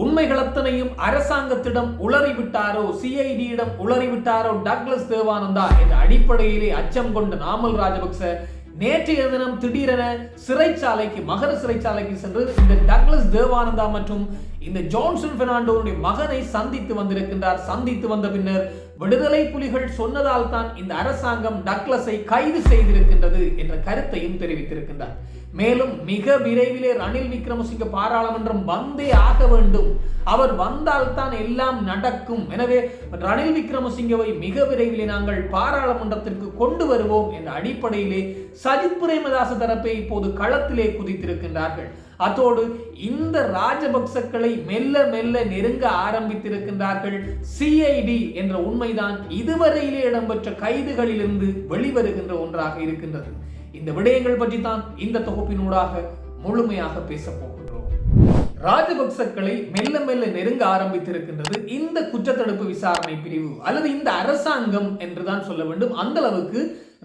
உண்மைகள் அத்தனையும் அரசாங்கத்திடம் உளறிவிட்டாரோ சிஐடியிடம் உளறிவிட்டாரோ டக்ளஸ் தேவானந்தா என்ற அடிப்படையிலே அச்சம் கொண்ட நாமல் ராஜபக்ச நேற்றைய தினம் திடீரென சிறைச்சாலைக்கு மகர சிறைச்சாலைக்கு சென்று இந்த டக்ளஸ் தேவானந்தா மற்றும் இந்த ஜான்சன் பெர்னாண்டோனுடைய மகனை சந்தித்து வந்திருக்கின்றார். சந்தித்து வந்த பின்னர் விடுதலை புலிகள் சொன்னதால் தான் இந்த அரசாங்கம் டக்ளஸை கைது செய்திருக்கின்றது என்ற கருத்தையும் தெரிவித்திருக்கின்றார். மேலும் மிக விரைவிலே ரணில் விக்ரமசிங்க பாராளுமன்றம் வந்தே ஆக வேண்டும். அவர் வந்தால் தான் எல்லாம் நடக்கும். எனவே ரணில் விக்ரமசிங்கவை மிக விரைவிலே நாங்கள் பாராளுமன்றத்திற்கு கொண்டு வருவோம் என்ற அடிப்படையிலே சஜித் பிரேமதாச தரப்பை இப்போது களத்திலே குதித்திருக்கின்றார்கள். அதோடு இந்த ராஜபக்சக்களை மெல்ல மெல்ல நெருங்க ஆரம்பித்திருக்கின்றார்கள் சிஐடி என்ற உண்மைதான் இதுவரையிலே இடம்பெற்ற கைதுகளிலிருந்து வெளிவருகின்ற ஒன்றாக இருக்கின்றது. இந்த விடயங்கள் பற்றி தான் இந்த தொகுப்பினூடாக முழுமையாக பேச போகின்றோம். ராஜபக்சக்களை மெல்ல மெல்ல நெருங்க ஆரம்பித்திருக்கின்றது இந்த குற்றத்தடுப்பு விசாரணை பிரிவு அல்லது இந்த அரசாங்கம் என்றுதான் சொல்ல வேண்டும். அந்த அளவுக்கு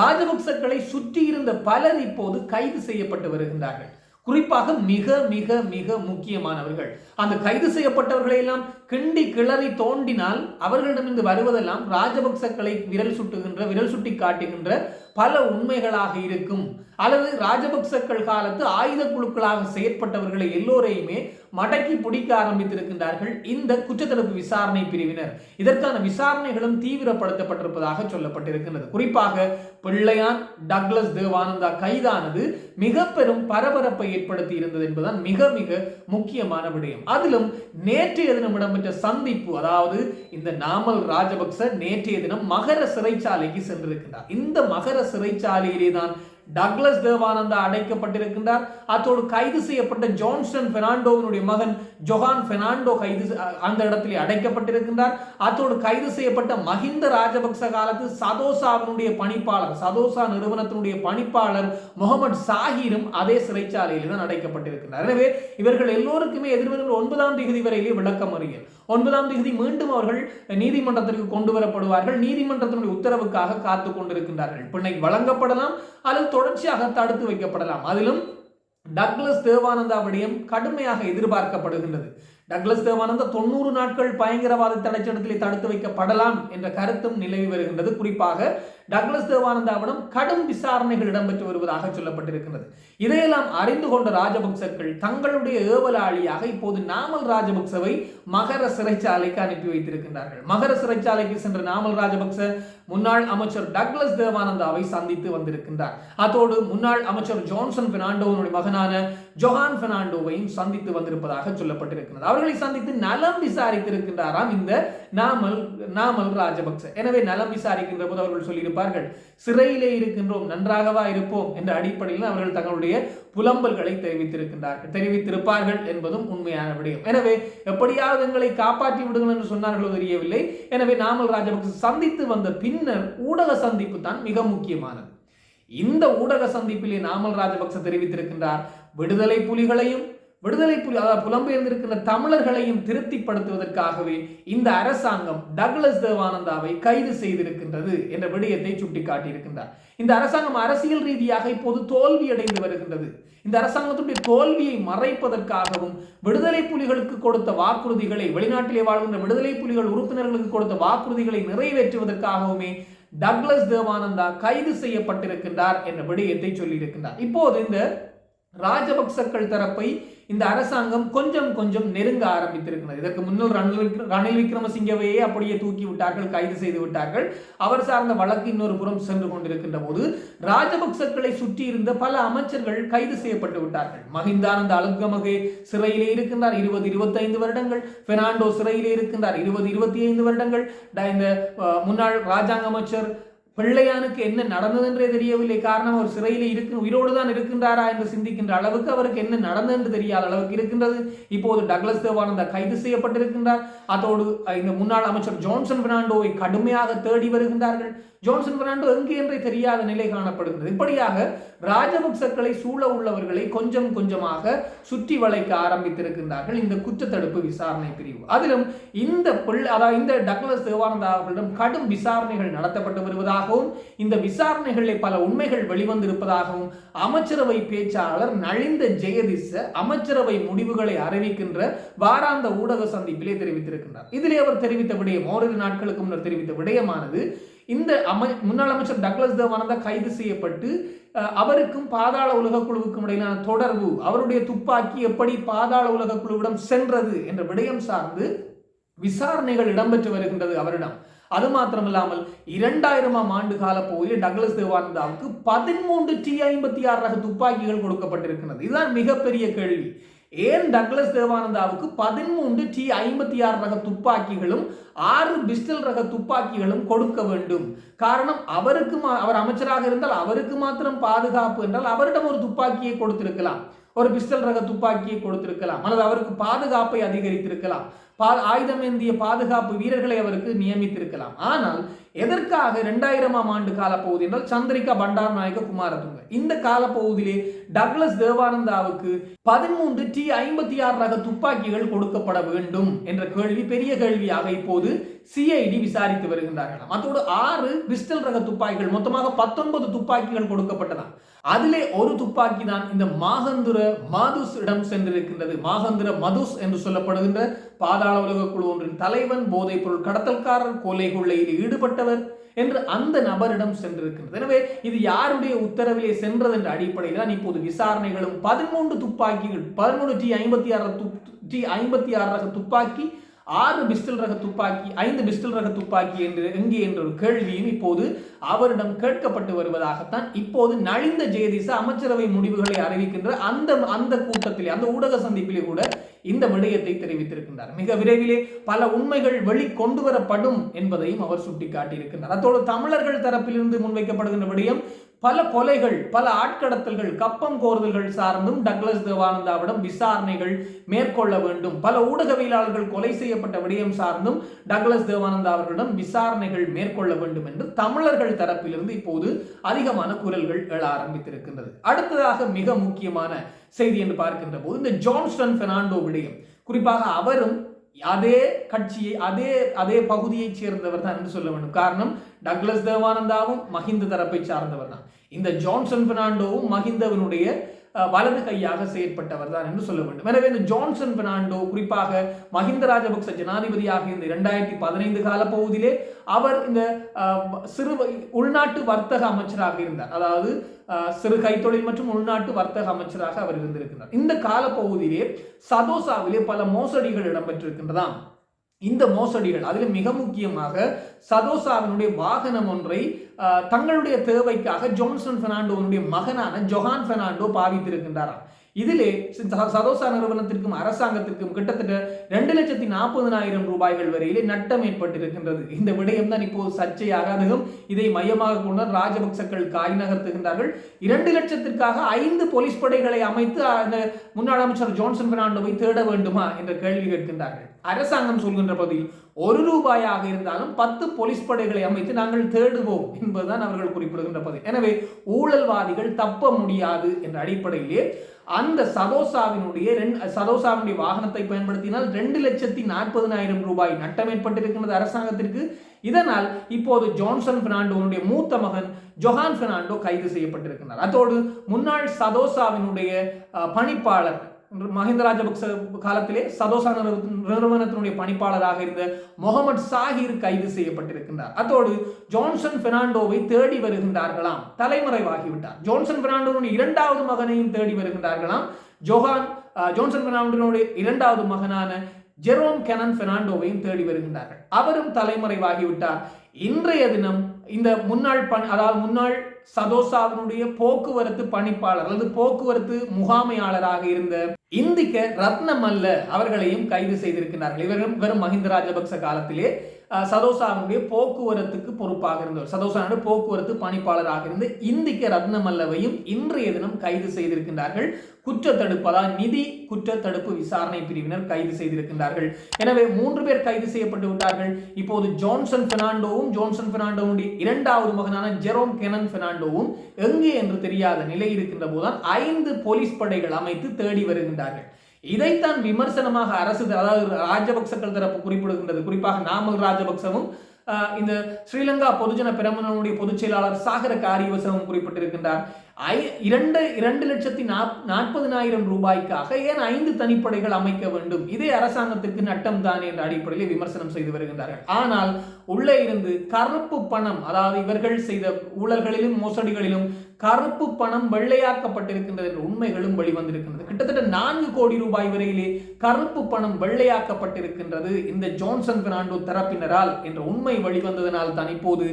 ராஜபக்சக்களை சுற்றி இருந்த பலர் இப்போது கைது செய்யப்பட்டு வருகின்றார்கள். குறிப்பாக மிக மிக மிக முக்கியமானவர்கள். அந்த கைது செய்யப்பட்டவர்களை எல்லாம் கிண்டி கிளறி தோண்டினால் அவர்களிடமிருந்து வருவதெல்லாம் ராஜபக்சக்களை விரல் சுட்டுகின்ற விரல் சுட்டி காட்டுகின்ற பல உண்மைகளாக இருக்கும். அல்லது ராஜபக்சக்கள் காலத்து ஆயுத குழுக்களாக செயற்பட்டவர்களை எல்லோரையுமே மடக்கி பிடிக்க ஆரம்பித்திருக்கின்றார்கள் இந்த குற்றத்தடுப்பு விசாரணை பிரிவினர். இதற்கான விசாரணைகளும் தீவிரப்படுத்தப்பட்டிருப்பதாக சொல்லப்பட்டிருக்கின்றது. குறிப்பாக பிள்ளையான் டக்ளஸ் தேவானந்தா கைதானது மிக பெரும் பரபரப்பை ஏற்படுத்தி இருந்தது என்பதுதான் மிக மிக முக்கியமான விடயம். அதிலும் நேற்றைய தினம் இடம்பெற்ற சந்திப்பு அதாவது இந்த நாமல் ராஜபக்ச நேற்றைய தினம் மகர சிறைச்சாலைக்கு சென்றிருக்கின்றார். இந்த மகர சிறைச்சாலையிலே தான் டக்ளஸ் தேவானந்தா அடைக்கப்பட்டிருக்கின்றார். அத்தோடு கைது செய்யப்பட்ட ஜான்சன் பெர்னாண்டோவினுடைய மகன் ஜொஹான் பெர்னாண்டோ கைது அந்த இடத்திலே அடைக்கப்பட்டிருக்கின்றார். அத்தோடு கைது செய்யப்பட்ட மஹிந்த ராஜபக்ச காலத்து சதோசாவினுடைய பணிப்பாளர் சதோசா நிறுவனத்தினுடைய பணிப்பாளர் முகமது சாஹிரும் அதே சிறைச்சாலையில் தான் அடைக்கப்பட்டிருக்கின்றார். எனவே இவர்கள் எல்லோருக்குமே எதிர்வரும் ஒன்பதாம் தேதி வரையிலே விளக்கம் அறியல் ஒன்பதாம் தேதி மீண்டும் அவர்கள் நீதிமன்றத்திற்கு கொண்டு வரப்படுவார்கள். நீதிமன்றத்தினுடைய உத்தரவுக்காக காத்து கொண்டிருக்கின்றார்கள். பிணை வழங்கப்படலாம். அல்லது தொடர்ச்சியாக தடுத்து வைக்கப்படலாம். அதிலும் டக்ளஸ் தேவானந்தா விடயம் கடுமையாக எதிர்பார்க்கப்படுகின்றது. டக்ளஸ் தேவானந்தா தொண்ணூறு நாட்கள் பயங்கரவாத தடைச்சட்டத்திலே தடுத்து வைக்கப்படலாம் என்ற கருத்தும் நிலவி வருகின்றது. குறிப்பாக டக்ளஸ் தேவானந்தாவிடம் கடும் விசாரணைகள் இடம்பெற்று வருவதாக சொல்லப்பட்டிருக்கிறது இதையெல்லாம் அறிந்து கொண்ட ராஜபக்சர்கள் தங்களுடைய ஏவலாளியாக இப்போது நாமல் ராஜபக்சவை மகர சிறைச்சாலைக்கு அனுப்பி வைத்திருக்கின்றார்கள். மகர சிறைச்சாலைக்கு சென்ற நாமல் ராஜபக்ச முன்னாள் அமைச்சர் டக்ளஸ் தேவானந்தாவை சந்தித்து வந்திருக்கின்றார். அதோடு முன்னாள் அமைச்சர் ஜான்சன் பெர்னாண்டோவினுடைய மகனான ஜொஹான் பெர்னாண்டோவையும் சந்தித்து வந்திருப்பதாக சொல்லப்பட்டிருக்கிறது அவர்களை சந்தித்து நலம் விசாரித்திருக்கின்றாராம் இந்த நாமல் நாமல் ராஜபக்ச. எனவே நலம் விசாரிக்கின்ற போது அவர்கள் சொல்லியிருப்பார் சொல்லியிருப்பார்கள் சிறையிலே இருக்கின்றோம் நன்றாகவா இருப்போம் என்ற அடிப்படையில் அவர்கள் தங்களுடைய புலம்பல்களை தெரிவித்திருக்கின்றார்கள். தெரிவித்திருப்பார்கள் என்பதும் உண்மையான விடயம். எனவே எப்படியாவது எங்களை காப்பாற்றி விடுங்கள் என்று சொன்னார்களோ தெரியவில்லை. எனவே நாமல் ராஜபக்ச சந்தித்து வந்த பின்னர் ஊடக சந்திப்பு தான் மிக முக்கியமானது. இந்த ஊடக சந்திப்பிலே நாமல் ராஜபக்ச தெரிவித்திருக்கின்றார். விடுதலை புலிகளையும் விடுதலை புலி அதாவது புலம்பெயர்ந்திருக்கின்ற தமிழர்களையும் திருப்திப்படுத்துவதற்காகவே இந்த அரசாங்கம் டக்ளஸ் தேவானந்தாவை கைது செய்திருக்கின்றது என்ற விடயத்தை சுட்டிக்காட்டியிருக்கின்றார். இந்த அரசாங்கம் அரசியல் ரீதியாக இப்போது தோல்வி அடைந்து வருகின்றது. இந்த அரசாங்கத்துடைய தோல்வியை மறைப்பதற்காகவும் விடுதலை புலிகளுக்கு கொடுத்த வாக்குறுதிகளை வெளிநாட்டிலே வாழ்கின்ற விடுதலை புலிகள் உறுப்பினர்களுக்கு கொடுத்த வாக்குறுதிகளை நிறைவேற்றுவதற்காகவுமே டக்ளஸ் தேவானந்தா கைது செய்யப்பட்டிருக்கின்றார் என்ற விடயத்தை சொல்லியிருக்கின்றார். இப்போது இந்த ராஜபக்சக்கள் தரப்பை இந்த அரசாங்கம் கொஞ்சம் கொஞ்சம் நெருங்க ஆரம்பித்திருக்கிறது. இதற்கு முன்னூறு ரணில் ரணில் விக்ரமசிங்கவையே அப்படியே தூக்கி விட்டார்கள் கைது செய்து விட்டார்கள். அவர் சார்ந்த வழக்கு இன்னொரு புறம் சென்று கொண்டிருக்கின்ற போது ராஜபக்சக்களை சுற்றி இருந்த பல அமைச்சர்கள் கைது செய்யப்பட்டு விட்டார்கள். மஹிந்தானந்த அலுத்கமகே சிறையிலே இருக்கின்றார் இருபது இருபத்தைந்து வருடங்கள். பெர்னாண்டோ சிறையிலே இருக்கின்றார் இருபது இருபத்தி ஐந்து வருடங்கள். இந்த முன்னாள் ராஜாங்க அமைச்சர் பிள்ளையானுக்கு என்ன நடந்ததென்றே தெரியவில்லை. காரணம் அவர் சிறையில் இருக்கு உயிரோடு தான் இருக்கின்றாரா என்று சிந்திக்கின்ற அளவுக்கு அவருக்கு என்ன நடந்தது என்று தெரியாத அளவுக்கு இருக்கின்றது. இப்போது டக்ளஸ் தேவானந்தா கைது செய்யப்பட்டிருக்கின்றார். அதோடு இந்த முன்னாள் அமைச்சர் ஜான்சன் பெர்னாண்டோவை கடுமையாக தேடி வருகின்றார்கள். ஜோன்சன் பெர்னாண்டோ எங்கு என்றே தெரியாத நிலை காணப்படுகிறது. இப்படியாக ராஜபக்சர்களை சூழ உள்ளவர்களை கொஞ்சம் கொஞ்சமாக சுற்றி வளைக்க ஆரம்பித்திருக்கின்றார்கள் இந்த குற்றத்தடுப்பு விசாரணை பிரிவு. அதிலும் இந்த பிள்ளை அதாவது இந்த டக்ளஸ் தேவானந்தா அவர்களிடம் கடும் விசாரணைகள் நடத்தப்பட்டு வருவதாகவும் இந்த விசாரணைகளில் பல உண்மைகள் வெளிவந்திருப்பதாகவும் அமைச்சரவை பேச்சாளர் நலிந்த ஜெயதிச அமைச்சரவை முடிவுகளை அறிவிக்கின்ற வாராந்த ஊடக சந்திப்பிலே தெரிவித்திருக்கின்றார். இதிலே அவர் தெரிவித்த விடயம் ஓரிரு நாட்களுக்கு முன்னர் தெரிவித்த விடயமானது இந்த அமை முன்னாள் அமைச்சர் டக்ளஸ் தேவானந்தா கைது செய்யப்பட்டு அஹ், அவருக்கும் பாதாள உலக குழுவுக்கும் இடையிலான தொடர்பு அவருடைய துப்பாக்கி எப்படி பாதாள உலக குழுவிடம் சென்றது என்ற விடயம் சார்ந்து விசாரணைகள் இடம்பெற்று வருகின்றது அவரிடம். அது மாத்திரமில்லாமல் இரண்டாயிரமாம் ஆண்டு கால போய் டக்ளஸ் தேவானந்தாவுக்கு பதிமூன்று டி ஐம்பத்தி ஆறு ரக துப்பாக்கிகள் கொடுக்கப்பட்டிருக்கிறது இதுதான் மிகப்பெரிய கேள்வி. ஏன் டக்ளஸ் தேவானந்தாவுக்கு பதிமூன்று டி ஐம்பத்தி ஆறு ரக துப்பாக்கிகளும் ஆறு பிஸ்டல் ரக துப்பாக்கிகளும் கொடுக்க வேண்டும். காரணம் அவருக்கு மா- அவர் அமைச்சராக இருந்தால் அவருக்கு மாத்திரம் பாதுகாப்பு என்றால் அவரிடம் ஒரு துப்பாக்கியை கொடுத்திருக்கலாம். ஒரு பிஸ்டல் ரக துப்பாக்கியை கொடுத்திருக்கலாம். அல்லது அவருக்கு பாதுகாப்பை அதிகரித்திருக்கலாம். பா ஆயுதமேந்திய பாதுகாப்பு வீரர்களை அவருக்கு நியமித்திருக்கலாம். ஆனால் எதற்காக இரண்டாயிரமாம் ஆண்டு காலப்பகுதி என்றால் சந்திரிகா பண்டார் நாயக குமாரதுங்க. இந்த காலப்பகுதியிலே டக்ளஸ் தேவானந்தாவுக்கு பதிமூன்று டி ஐம்பத்தி ஆறு ரக துப்பாக்கிகள் கொடுக்கப்பட வேண்டும் என்ற கேள்வி பெரிய கேள்வியாக இப்போது சிஐடி விசாரித்து வருகின்றார்களாம். அதோடு ஆறு பிஸ்டல் ரக துப்பாக்கிகள் மொத்தமாக பத்தொன்பது துப்பாக்கிகள் கொடுக்கப்பட்டதாம். அதிலே ஒரு துப்பாக்கி தான் இந்த மாகந்துர மாதுஸ் இடம் சென்றிருக்கின்றது. மாகந்துர மதுஸ் என்று சொல்லப்படுகின்ற பாதாள உலக குழு ஒன்றின் தலைவன் போதைப் பொருள் கடத்தல்காரர் கொலை கொள்ளையில் ஈடுபட்டவர் என்று அந்த நபரிடம் சென்றிருக்கிறது எனவே இது யாருடைய உத்தரவிலே சென்றது என்ற அடிப்படையில் தான் இப்போது விசாரணைகளும் பதிமூன்று துப்பாக்கிகள் பதிமூணு டி ஐம்பத்தி ஆறு டி ஐம்பத்தி ஆறு ரக துப்பாக்கி ஆறு பிஸ்டல் ரக துப்பாக்கி ஐந்து பிஸ்டல் ரக துப்பாக்கி என்று எங்கே என்ற ஒரு கேள்வியும் இப்போது அவரிடம் கேட்கப்பட்டு வருவதாகத்தான் இப்போது நலிந்த ஜெயதிச அமைச்சரவை முடிவுகளை அறிவிக்கின்ற அந்த அந்த கூட்டத்திலே அந்த ஊடக சந்திப்பிலே கூட இந்த விடயத்தை தெரிவித்திருக்கின்றார். மிக விரைவிலே பல உண்மைகள் வெளிக்கொண்டு வரப்படும் என்பதையும் அவர் சுட்டிக்காட்டியிருக்கின்றார். அத்தோடு தமிழர்கள் தரப்பிலிருந்து முன்வைக்கப்படுகின்ற விடயம் பல கொலைகள் பல ஆட்கடத்தல்கள் கப்பம் கோருதல்கள் சார்ந்தும் டக்ளஸ் தேவானந்தாவிடம் விசாரணைகள் மேற்கொள்ள வேண்டும். பல ஊடகவியலாளர்கள் கொலை செய்யப்பட்ட விடயம் சார்ந்தும் டக்ளஸ் தேவானந்தா அவர்களிடம் விசாரணைகள் மேற்கொள்ள வேண்டும் என்று தமிழர்கள் தரப்பிலிருந்து இப்போது அதிகமான குரல்கள் எழ ஆரம்பித்திருக்கின்றது. அடுத்ததாக மிக முக்கியமான செய்தி என்று பார்க்கின்ற போது இந்த ஜான்ஸ்டன் பெர்னாண்டோ விடயம். குறிப்பாக அவரும் அதே கட்சியை அதே அதே பகுதியைச் சேர்ந்தவர் தான் என்று சொல்ல வேண்டும். காரணம் டக்ளஸ் தேவானந்தாவும் மஹிந்த தரப்பை சார்ந்தவர் தான். இந்த ஜான்சன் பெர்னாண்டோவும் மஹிந்தவனுடைய வலது கையாக செயற்பட்டவர் தான் என்று சொல்ல வேண்டும். எனவே இந்த ஜான்சன் பெர்னாண்டோ குறிப்பாக மஹிந்த ராஜபக்ச ஜனாதிபதியாக இந்த இரண்டாயிரத்தி பதினைந்து கால பகுதியிலே அவர் இந்த சிறு உள்நாட்டு வர்த்தக அமைச்சராக இருந்தார். அதாவது சிறு கைத்தொழில் மற்றும் உள்நாட்டு வர்த்தக அமைச்சராக அவர் இருந்திருக்கிறார் இந்த காலப்பகுதியிலே சதோசாவிலே பல மோசடிகள் இடம்பெற்றிருக்கின்றதாம். இந்த மோசடிகள். அதில் மிக முக்கியமாக சதோசாவினுடைய வாகனம் ஒன்றை தங்களுடைய தேவைக்காக ஜோன்சன் பெர்னாண்டோனுடைய மகனான ஜொஹான் பெர்னாண்டோ பாவித்திருக்கின்றாராம். இதிலே சதோசா நிறுவனத்திற்கும் அரசாங்கத்திற்கும் கிட்டத்தட்ட ரெண்டு லட்சத்தி நாற்பதனாயிரம் ரூபாய்கள் வரையிலே நட்டம் ஏற்பட்டிருக்கின்றது. இந்த விடயம் தான் இப்போது சர்ச்சையாக அதுவும் இதை மையமாக கொண்டு ராஜபக்சக்கள் காய் நகர்த்துகின்றார்கள். இரண்டு லட்சத்திற்காக ஐந்து போலீஸ் படைகளை அமைத்து அந்த முன்னாள் அமைச்சர் ஜோன்சன் பெர்னாண்டோவை தேட வேண்டுமா என்ற கேள்வி கேட்கின்றார்கள். அரசாங்கம் சொல்கின்ற பதில் ஒரு ரூபாயாக இருந்தாலும் பத்து போலீஸ் படைகளை அமைத்து நாங்கள் தேடுவோம் என்பதுதான் அவர்கள் குறிப்பிடுகின்ற பதில். எனவே ஊழல்வாதிகள் தப்ப முடியாது என்ற அடிப்படையிலே அந்த சதோசாவினுடைய ரெண்டு சதோசாவினுடைய வாகனத்தை பயன்படுத்தினால் ரெண்டு லட்சத்தி நாற்பதனாயிரம் ரூபாய் நட்டம் ஏற்பட்டிருக்கிறது அரசாங்கத்திற்கு. இதனால் இப்போது ஜான்சன் பெர்னாண்டோனுடைய மூத்த மகன் ஜொஹான் பெர்னாண்டோ கைது செய்யப்பட்டிருக்கிறார் அதோடு முன்னாள் சதோசாவினுடைய பணிப்பாளர் மஹிந்த ராஜபக்ச காலத்திலே சதோசா நிறுவ- நிறுவனத்தினுடைய பணிப்பாளராக இருந்த முகமது சாஹிர் கைது செய்யப்பட்டிருக்கின்றார். அதோடு ஜான்சன் பெர்னாண்டோவை தேடி வருகின்றார்களாம். தலைமறைவாகிவிட்டார். ஜான்சன் பெர்னாண்டோனுடைய இரண்டாவது மகனையும் தேடி வருகின்றார்களாம். ஜோஹான் ஜான்சன் பெர்னாண்டோனுடைய இரண்டாவது மகனான ஜெரோம் கெனன் பெர்னாண்டோவையும் தேடி வருகின்றார்கள். அவரும் தலைமறைவாகிவிட்டார். இன்றைய தினம் இந்த முன்னாள் பண் அதாவது முன்னாள் சதோசாவினுடைய போக்குவரத்து பணிப்பாளர் அல்லது போக்குவரத்து முகாமையாளராக இருந்த இந்திக்க ரத்னமல்ல அவர்களையும் கைது செய்திருக்கிறார்கள். இவரும் வெறும் மஹிந்த ராஜபக்ச காலத்திலே சதோசாவினுடைய போக்குவரத்துக்கு பொறுப்பாக இருந்தவர். சதோசானுடைய போக்குவரத்து பணிப்பாளராக இருந்து இந்திக்க ரத்னமல்லவையும் இன்றைய தினம் கைது செய்திருக்கின்றார்கள். குற்றத்தடுப்பு அதாவது நிதி குற்றத்தடுப்பு விசாரணை பிரிவினர் கைது செய்திருக்கின்றார்கள். எனவே மூன்று பேர் கைது செய்யப்பட்டு விட்டார்கள். இப்போது ஜான்சன் பெர்னாண்டோவும் ஜான்சன் பெர்னாண்டோவுடைய இரண்டாவது மகனான ஜெரோம் கெனன் பெர்னாண்டோவும் எங்கே என்று தெரியாத நிலை இருக்கின்ற போதுதான் ஐந்து போலீஸ் படைகள் அமைத்து தேடி வருகின்றார்கள் இதைத்தான் விமர்சனமாக அரசு அதாவது ராஜபக்சக்கள் தரப்பு குறிப்பிடுகின்றது. குறிப்பாக நாமல் ராஜபக்சவும் ஆஹ், இந்த ஸ்ரீலங்கா பொதுஜன பெரமுனனுடைய பொதுச் செயலாளர் சாகர காரியவசமும் குறிப்பிட்டிருக்கின்றார். ஐ இரண்டு இரண்டு லட்சத்தி நாப் நாற்பதினாயிரம் ரூபாய்க்காக ஏன் ஐந்து தனிப்படைகள் அமைக்க வேண்டும்? இதே அரசாங்கத்திற்கு நட்டம் தான் என்ற அடிப்படையில் விமர்சனம் செய்து வருகின்றார்கள். ஆனால் உள்ளே இருந்து கருப்பு பணம் அதாவது இவர்கள் செய்த ஊழல்களிலும் மோசடிகளிலும் கருப்பு பணம் வெள்ளையாக்கப்பட்டிருக்கின்றது என்ற உண்மைகளும் வெளிவந்திருக்கின்றது. கிட்டத்தட்ட நான்கு கோடி ரூபாய் வரையிலே கருப்பு பணம் வெள்ளையாக்கப்பட்டிருக்கின்றது இந்த ஜான்சன் பெர்னாண்டோ தரப்பினரால் என்ற உண்மை வெளிவந்ததனால் தான் இப்போது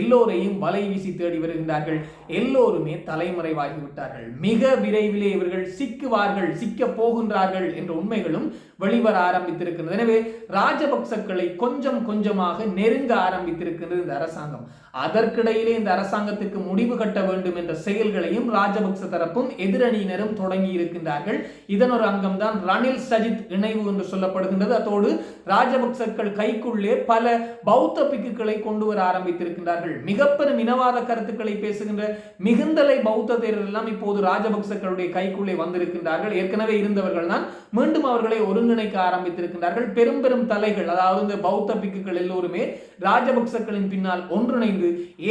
எல்லோரையும் வலை வீசி தேடி வருகின்றார்கள். எல்லோருமே தலை தலைமறைவாகிவிட்டார்கள் மிக விரைவிலே இவர்கள் சிக்குவார்கள் சிக்க போகின்றார்கள் என்ற உண்மைகளும் வெளிவர ஆரம்பித்திருக்கிறது எனவே ராஜபக்சக்களை கொஞ்சம் கொஞ்சமாக நெருங்க ஆரம்பித்திருக்கிறது இந்த அரசாங்கம். அதற்கிடையிலே இந்த அரசாங்கத்திற்கு முடிவு கட்ட வேண்டும் என்ற செயல்களையும் ராஜபக்ச தரப்பும் எதிரணியினரும் தொடங்கி இருக்கின்றார்கள். இதன் ஒரு அங்கம்தான் ரணில் சஜித் இணைவு என்று சொல்லப்படுகின்றது. அதோடு ராஜபக்சக்கள் கைக்குள்ளே பல பௌத்த பிக்குகளை கொண்டு வர ஆரம்பித்திருக்கின்றார்கள். மிகப்பெரும் இனவாத கருத்துக்களை பேசுகின்ற மிகுந்தலை பௌத்த தேரர் எல்லாம் இப்போது ராஜபக்சக்களுடைய கைக்குள்ளே வந்திருக்கின்றார்கள். ஏற்கனவே இருந்தவர்கள் தான் மீண்டும் அவர்களை ஒருங்கிணைக்க ஆரம்பித்திருக்கின்றார்கள். பெரும் பெரும் தலைகள் அதாவது இந்த பௌத்த பிக்குகள் எல்லோருமே ராஜபக்சக்களின் பின்னால் ஒன்றிணைந்து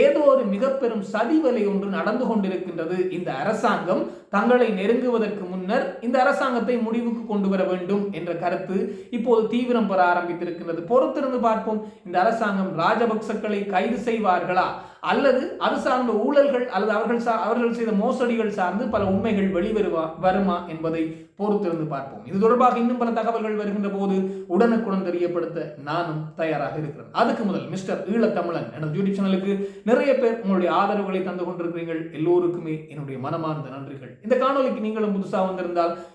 ஏதோ ஒரு மிக பெரும் சதிவலை ஒன்று நடந்து கொண்டிருக்கின்றது. இந்த அரசாங்கம் தங்களை நெருங்குவதற்கு முன்னர் இந்த அரசாங்கத்தை முடிவுக்கு கொண்டு வர வேண்டும் என்ற கருத்து இப்போது தீவிரம் பெற ஆரம்பித்திருக்கின்றது. பொறுத்திருந்து பார்ப்போம். இந்த அரசாங்கம் ராஜபக்சக்களை கைது செய்வார்களா? அல்லது அது சார்ந்த ஊழல்கள் அல்லது அவர்கள் சா- அவர்கள் செய்த மோசடிகள் சார்ந்து பல உண்மைகள் வெளிவருவா வருமா என்பதை பொறுத்திருந்து பார்ப்போம். இது தொடர்பாக இன்னும் பல தகவல்கள் வருகின்ற போது உடனுக்குடன் தெரியப்படுத்த நானும் தயாராக இருக்கிறேன். அதுக்கு முதல் மிஸ்டர் ஈழத்தமிழன் எனது யூடியூப் சேனலுக்கு நிறைய பேர் உங்களுடைய ஆதரவுகளை தந்து கொண்டிருக்கிறீர்கள். எல்லோருக்குமே என்னுடைய மனமார்ந்த நன்றிகள். இந்த காணொலிக்கு நீங்களும் புதுசாக வந்திருந்தால்